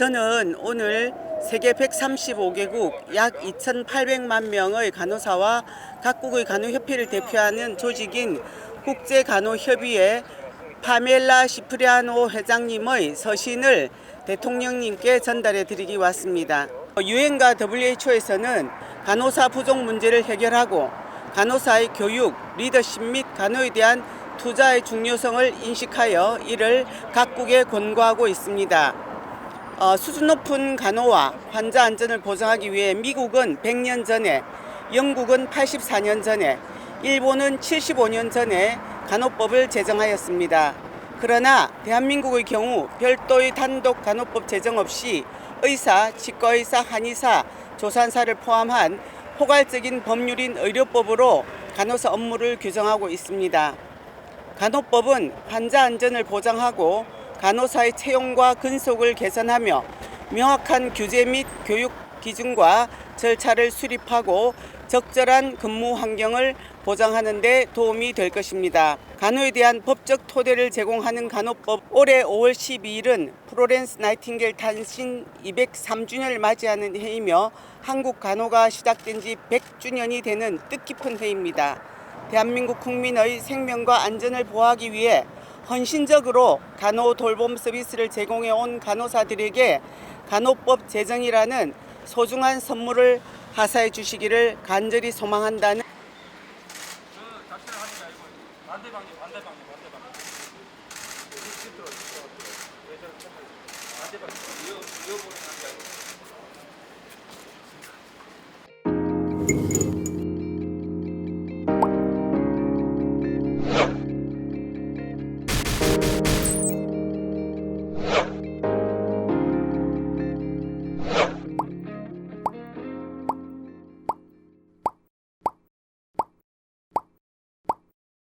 저는 오늘 세계 135개국 약 2,800만 명의 간호사와 각국의 간호협회를 대표하는 조직인 국제간호협의회 파멜라 시프리아노 회장님의 서신을 대통령님께 전달해 드리기 왔습니다. 유엔과 WHO에서는 간호사 부족 문제를 해결하고 간호사의 교육, 리더십 및 간호에 대한 투자의 중요성을 인식하여 이를 각국에 권고하고 있습니다. 어, 수준 높은 간호와 환자 안전을 보장하기 위해 미국은 100년 전에, 영국은 84년 전에, 일본은 75년 전에 간호법을 제정하였습니다. 그러나 대한민국의 경우 별도의 단독 간호법 제정 없이 의사, 치과의사, 한의사, 조산사를 포함한 포괄적인 법률인 의료법으로 간호사 업무를 규정하고 있습니다. 간호법은 환자 안전을 보장하고 간호사의 채용과 근속을 개선하며 명확한 규제 및 교육 기준과 절차를 수립하고 적절한 근무 환경을 보장하는 데 도움이 될 것입니다. 간호에 대한 법적 토대를 제공하는 간호법 올해 5월 12일은 프로렌스 나이팅겔 탄신 203주년을 맞이하는 해이며 한국 간호가 시작된 지 100주년이 되는 뜻깊은 해입니다. 대한민국 국민의 생명과 안전을 보호하기 위해 헌신적으로 간호 돌봄 서비스를 제공해 온 간호사들에게 간호법 제정이라는 소중한 선물을 하사해 주시기를 간절히 소망한다는